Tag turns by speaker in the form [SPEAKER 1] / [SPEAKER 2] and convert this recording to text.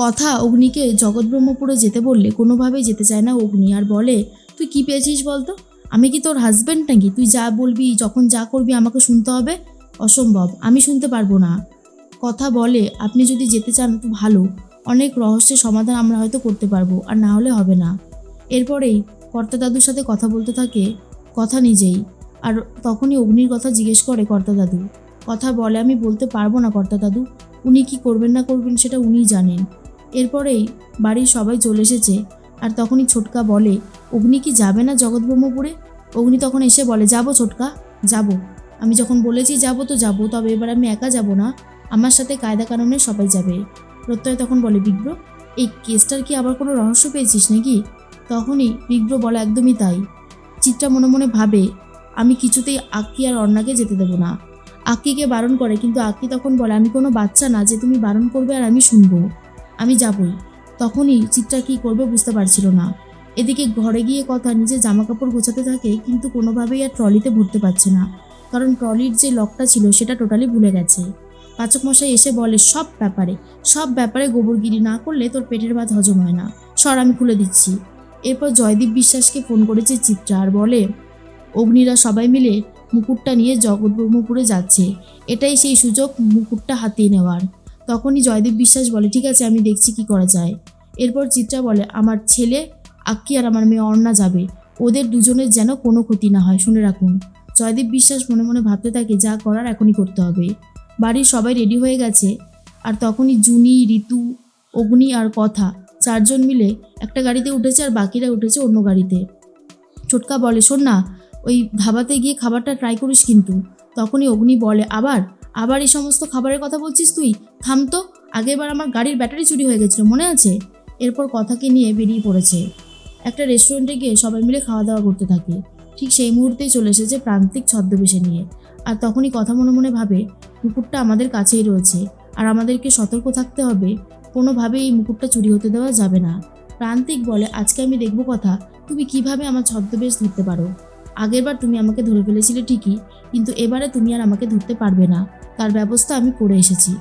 [SPEAKER 1] কথা অগ্নিকে জগৎব্রহ্মপুরে যেতে বললে কোনোভাবেই যেতে চায় না অগ্নি। আর বলে, তুই কি পেয়েছিস বলতো? আমি কি তোর হাজব্যান্ড নাকি? তুই যা বলবি, যখন যা করবি আমাকে শুনতে হবে? অসম্ভব, আমি শুনতে পারব না। কথা বলে, আপনি যদি যেতে চান তো ভালো, অনেক রহস্যের সমাধান আমরা হয়তো করতে পারব, আর না হলে হবে না। এরপরেই কর্তা দাদুর সাথে কথা বলতে থাকে কথা নিজেই, আর তখনই অগ্নির কথা জিজ্ঞেস করে কর্তা দাদু কথা বলে, আমি বলতে পারব না কর্তা দাদু উনি কি করবেন না করবেন সেটা উনিই জানেন। এরপরেই বাড়ির সবাই চলে এসেছে আর তখনই ছোটকা বলে, অগ্নি কি যাবে না জগৎব্রহ্মপুরে? অগ্নি তখন এসে বলে, যাব ছোটকা, যাব। আমি যখন বলেছি যাব তো যাব, তবে এবার আমি একা যাব না। আমার সাথে কায়দা কানুনে সবাই যাবে। প্রত্যয় তখন বলে বিগ্র এই কেসটার কি আবার কোনো রহস্য পেয়েছিস নাকি? তখনই বিগ্র বলে, একদমই তাই। চিত্রা মনে মনে ভাবে, আমি কিছুতেই আক্কি আর অর্ণাকে যেতে দেবো না। আক্কিকে বারণ করে, কিন্তু আক্কি তখন বলে, আমি কোনো বাচ্চা না যে তুমি বারণ করবে আর আমি শুনব। আমি যাবই। তখনই চিত্রা কী করবে বুঝতে পারছিল না। এদিকে ঘরে গিয়ে কথা নিজের জামা কাপড় গোছাতে থাকে কিন্তু কোনোভাবেই আর ট্রলিতে ভরতে পারছে না। কারণ ট্রলির যে লকটা ছিল সেটা টোটালি ভুলে গেছে। পাচক মশাই এসে বলে, সব ব্যাপারে সব ব্যাপারে গোবরগিরি না করলে তোর পেটের ভাত হজম হয় না। সর, আমি খুলে দিচ্ছি। এরপর জয়দীপ বিশ্বাসকে ফোন করেছে চিত্রা আর বলে, অগ্নিরা সবাই মিলে মুকুটটা নিয়ে জগৎব্রহ্মপুরে যাচ্ছে। এটাই সেই সুযোগ মুকুটটা হাতিয়ে নেওয়ার। তখনই জয়দেব বিশ্বাস বলে, ঠিক আছে, আমি দেখছি কি করা যায়। এরপর চিত্রা বলে, আমার ছেলে আক্কি আর আমার মেয়ে অর্ণা যাবে। ওদের দুজনের যেন কোনো ক্ষতি না হয়। শুনে রাখুন। জয়দীপ বিশ্বাস মনে মনে ভাবতে থাকে, যা করার এখনই করতে হবে। বাড়ির সবাই রেডি হয়ে গেছে। আর তখনই জুনি, ঋতু, অগ্নি আর কথা চারজন মিলে একটা গাড়িতে উঠেছে আর বাকিরা উঠেছে অন্য গাড়িতে। ছোটকা বলে, শোন না, ওই ধাবাতে গিয়ে খাবারটা ট্রাই করিস কিন্তু। তখনই অগ্নি বলে, আবার? আবার এই সমস্ত খাবারের কথা বলছিস তুই? থাম তো। আগেরবার আমার গাড়ির ব্যাটারি চুরি হয়ে গেছিল, মনে আছে? এরপর কথাকে নিয়ে বেরিয়ে পড়েছে। একটা রেস্টুরেন্টে গিয়ে সবাই মিলে খাওয়া দাওয়া করতে থাকে। ঠিক সেই মুহূর্তেই চলে এসেছে প্রান্তিক ছদ্মবেশে নিয়ে। আর তখনই কথা মনে মনে ভাবে, মুকুটটা আমাদের কাছেই রয়েছে। আর আমাদেরকে সতর্ক থাকতে হবে। কোনোভাবেই এই মুকুটটা চুরি হতে দেওয়া যাবে না। প্রান্তিক বলে, আজকে আমি দেখব কথা। তুমি কীভাবে আমার ছদ্মবেশ ধরতে পারো? আগেরবার তুমি আমাকে ধরে ফেলেছিলে ঠিকই, কিন্তু এবারে তুমি আর আমাকে ধরতে পারবে না। তার ব্যবস্থা আমি করে এসেছি।